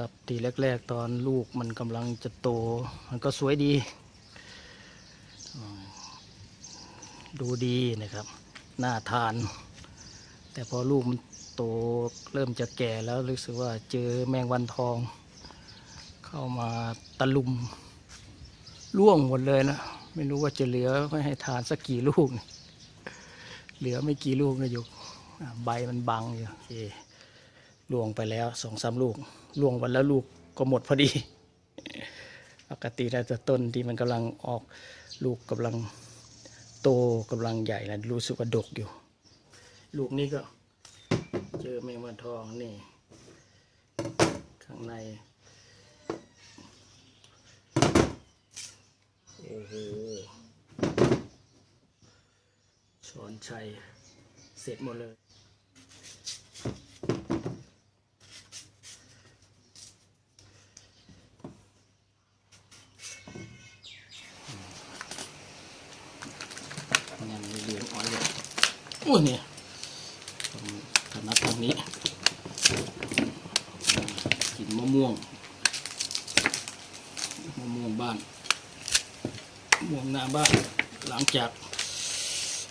ครับทีแรก ๆ ตอนลูกมันกำลังจะโต มันก็สวยดี ดูดีนะครับน่าทาน แต่พอลูกมันโตเริ่มจะแก่แล้วรู้สึกว่าเจอแมงวันทอง เข้ามาตะลุมร่วงหมดเลยนะไม่รู้ว่าจะเหลือไว้ให้ทานสักกี่ลูก เหลือไม่กี่ลูกนะอยู่ใบมันบังอยู่โอเค ล่วงไปแล้วสองสามลูกล่วงวันแล้วลูกก็หมดพอดี ปกติแล้วจะต้นที่มันกำลังออกลูกกำลังโตกำลังใหญ่แล้วรู้สึกว่าดกอยู่ ลูกนี้ก็ เจอแมงวันทองนี่ ข้างใน โอ้โหช้อนชัย เสร็จหมดเลย ยังมีเหลืองอ่อนอยู่โอ้ยเนี่ยถนัดทางนี้ กินมะม่วง มะม่วงบ้านมะม่วงหน้าบ้าน หลังจาก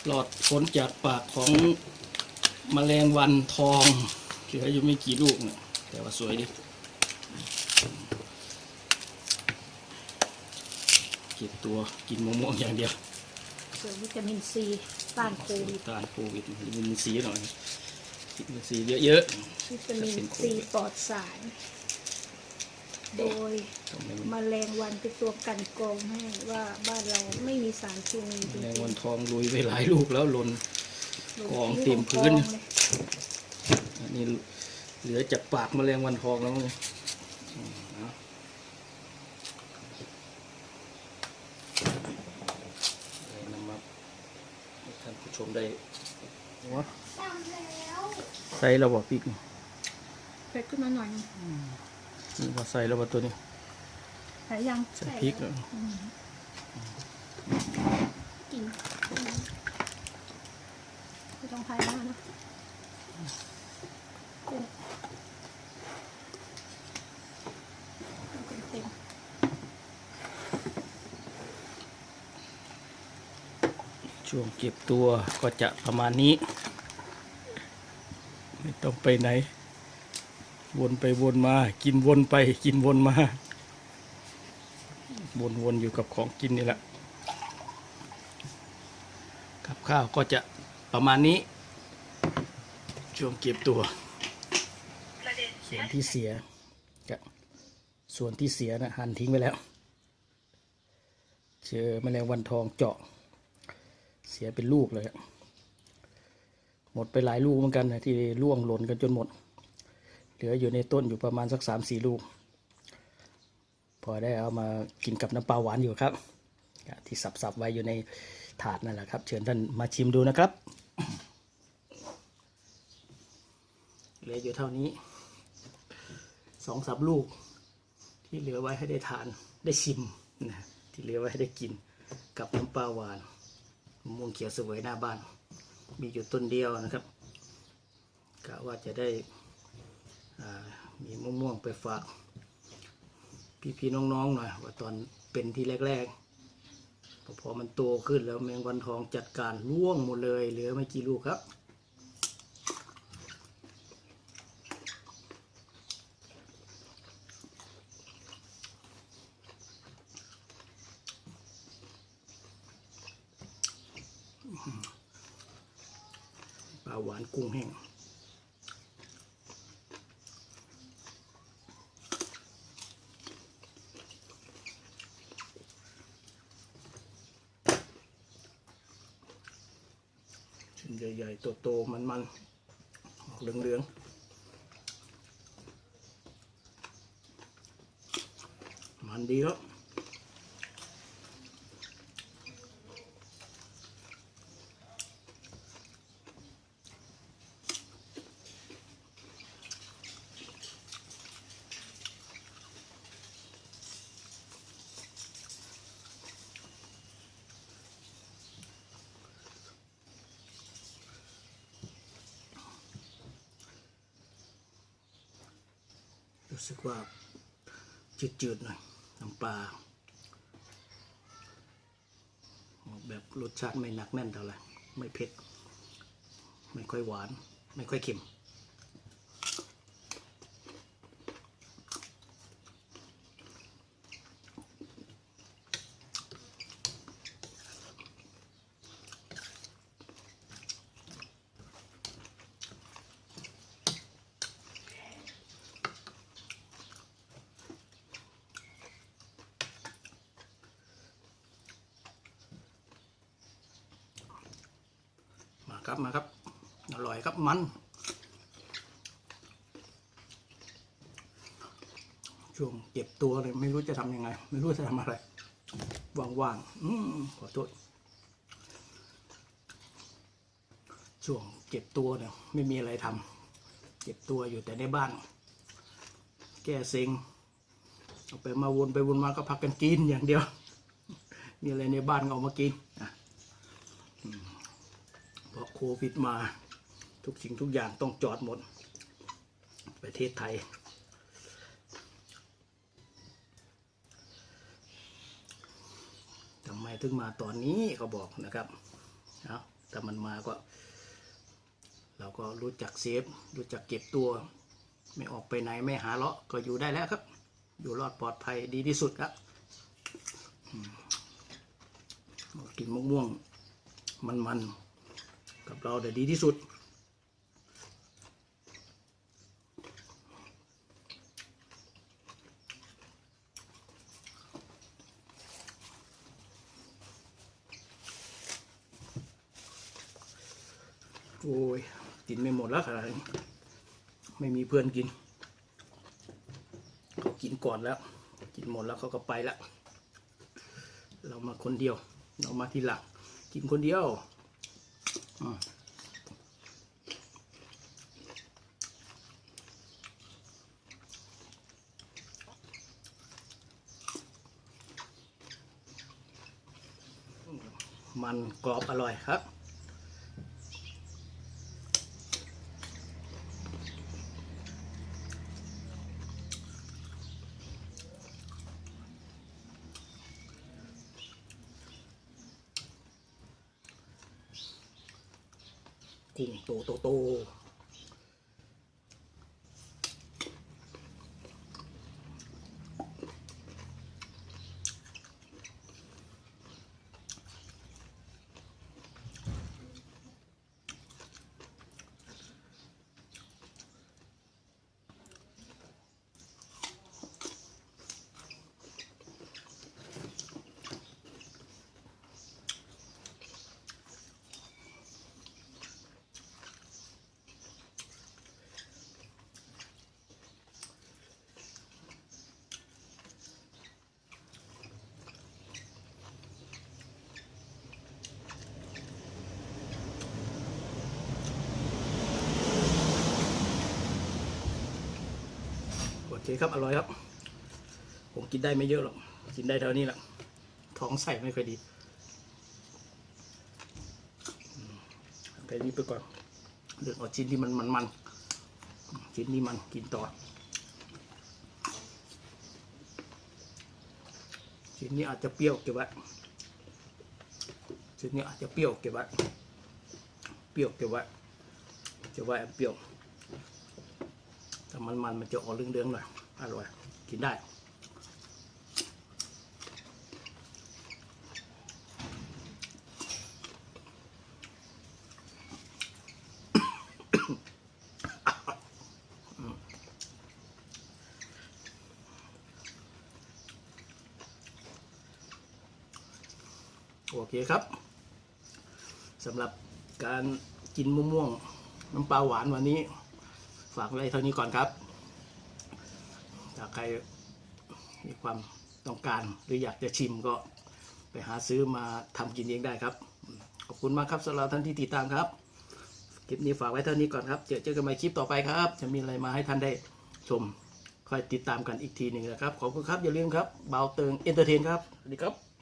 หลอดพ้นจากปากของมแมลงวันทองเหลืออยู่ไม่กี่ลูกเนี่ยแต่ว่าสวยดิเก็บตัวกินมะม่วงอย่างเดียวเสริมวิตามินซี ต้านโควิดต้านโควิดวิตามินซีหน่อยวิตามินซีเยอะวิตามินเป็นโควิซีดปลอดสาร โดยๆต้องเป็นมแมลงวันเป็นตัวกลันกรองให้ว่าบ้านเราไม่มีสารเคมีจริแมงงๆวันทองลุยไปหลายลูกแล้วหล่นกองเต็มพื้นกองเลยอันนี้เหลือจากปากแมลงวันทองแล้วเนี่ยอืมเอาเลยนำมาให้ท่านผู้ชม ได้วะใส่ระบบพริกนี่เผ็ดขึ้นมาหน่อยนึงนี่ว่าใส่ระบบตัวนี้ใส่ยังใส่พริกแล้แล้ววกินไม่ต้องพายมากนะกุ้งเต็ม ช่วงเก็บตัวก็จะประมาณนี้ ไม่ต้องไปไหน วนไปวนมา กินวนไปกินวนมา วนๆอยู่กับของกินนี่แหละกับข้าวก็จะประมาณนี้ ช่วงเก็บตัว ส่วนที่เสียกับส่วนที่เสียนะหั่นทิ้งไปแล้ว เจอแมลงวันทองเจาะ เสียเป็นลูกเลย หมดไปหลายลูกเหมือนกันนะที่ร่วงหล่นกันจนหมด เหลืออยู่ในต้นอยู่ประมาณสักสามสี่ลูก พอได้เอามากินกับน้ำปลาหวานอยู่ครับ ที่สับๆไว้อยู่ในถาดนั่นแหละครับ เชิญท่านมาชิมดูนะครับ เหลืออยู่เท่านี้สองสามลูก ที่เหลือไว้ให้ได้ทานได้ชิมนะที่เหลือไว้ให้ได้กินกับน้ำปลาหวาน ม่วงเขียวสวยหน้าบ้าน มีอยู่ต้นเดียวนะครับกะว่าจะได้มีมะม่วงไปฝาก พี่ๆน้องๆหน่อยว่าตอนเป็นที่แรกๆพอพอมันโตขึ้นแล้วแมงวันทองจัดการร่วงหมดเลยเหลือไม่กี่ลูกครับ ปลาหวานกุ้งแห้งชิ้นใหญ่ๆโตๆมันๆออกเหลืองๆมันดีแล้ว รู้สึกว่าจืดๆหน่อยน้ำปลาแบบรสชาติไม่หนักแน่นเท่าไหร่ไม่เผ็ด ไม่ค่อยหวาน ไม่ค่อยเค็ม ครับมาครับ อร่อยครับมัน ช่วงเก็บตัวเลยไม่รู้จะทำยังไง ไม่รู้จะทำอะไร ว่างๆอืมขอโทษช่วงเก็บตัวเนี่ยไม่มีอะไรทำเก็บตัวอยู่แต่ในบ้าน แก้เซ็งเอาไปมาวนไปวนมาก็พักกันกินอย่างเดียว มีอะไรในบ้านก็เอามากินอะ วิดมา ทุกสิ่งทุกอย่างต้องจอดหมด ประเทศไทย ทำไมถึงมาตอนนี้เขาบอกนะครับเอาถ้ามันมาก็ เราก็รู้จักเซฟ รู้จักเก็บตัว ไม่ออกไปไหนไม่หาเลาะก็อยู่ได้แล้วครับ อยู่รอดปลอดภัยดีที่สุดครับกินมะม่วงมันๆ กับเราแต่ดีที่สุด โอ้ย กินไม่หมดแล้วขนาดนี้ไม่มีเพื่อนกิน เขากินก่อนแล้ว กินหมดแล้วเขาก็ไปแล้ว เรามาคนเดียว เรามาทีหลัง กินคนเดียว มันกรอบอร่อยครับ กุ้งโตโตโต เคครับ อร่อยครับ ผมกินได้ไม่เยอะหรอก กินได้เท่านี้แหละ ท้องใส่ไม่ค่อยดีไปนี้ไปก่อนเลือกเอาชิ้นที่มันมันมันชิ้นนี้มันกินต่อ ชิ้นนี้อาจจะเปรี้ยวเก็บไว้ชิ้นนี้อาจจะเปรี้ยวเก็บไว้เปรี้ยวเก็บไว้เก็บไว้เปรี้ยว แต่มันมันมันจะออกเรื่องๆหน่อยอร่อย กินได้ โอเคครับสำหรับการกินมะม่วงน้ำปลาหวานวันนี้ ฝากไว้เท่านี้ก่อนครับถ้าใครมีความต้องการหรืออยากจะชิมก็ไปหาซื้อมาทำกินเองได้ครับ ขอบคุณมากครับสำหรับท่านที่ติดตามครับ คลิปนี้ฝากไว้เท่านี้ก่อนครับ เจอเจอกันใหม่คลิปต่อไปครับ จะมีอะไรมาให้ท่านได้ชมคอยติดตามกันอีกทีหนึ่งนะครับ ขอบคุณครับอย่าลืมครับเบาเติงเอนเตอร์เทนครับสวัสดีครับ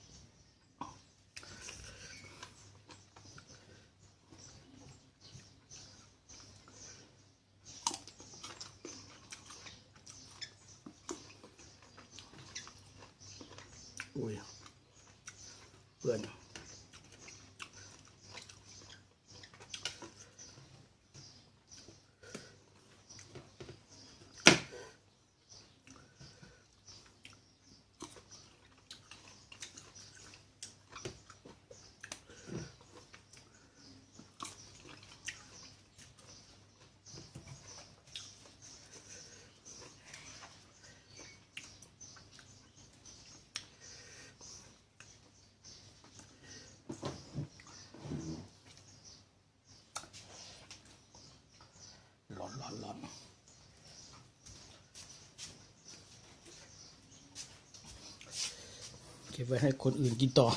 บไว้ให้คนอื่นกินต่อ